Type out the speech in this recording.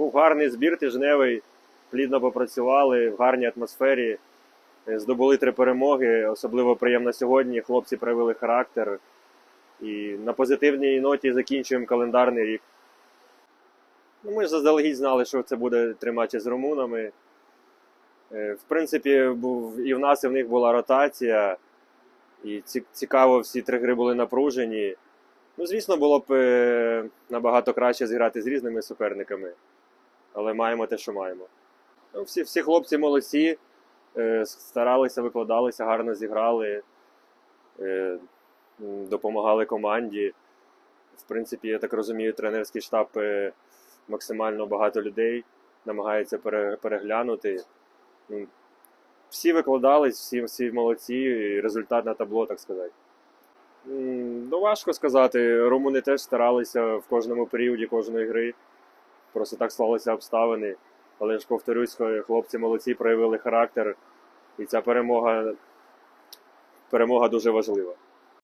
Був гарний збір тижневий, плідно попрацювали в гарній атмосфері, е, здобули три перемоги. Особливо приємно сьогодні. Хлопці проявили характер. І на позитивній ноті закінчуємо календарний рік. Ну, ми ж заздалегідь знали, що це буде три матчі з румунами. Е, В принципі, був, і в нас, і в них була ротація. І цікаво, всі три гри були напружені. Ну, звісно, було б е, набагато краще зіграти з різними суперниками. Але маємо те, що маємо. Ну, всі, всі хлопці молодці, е, старалися, викладалися, гарно зіграли, е, допомагали команді. В принципі, я так розумію, тренерський штаб е, максимально багато людей намагається пере- переглянути. Ну, Всі викладались, всі, всі молодці, і результат на табло, так сказати. Ну, важко сказати. Румуни теж старалися в кожному періоді кожної гри. Просто так склалися обставини. Але ж повторюсь, хлопці молодці проявили характер. І ця перемога, перемога дуже важлива.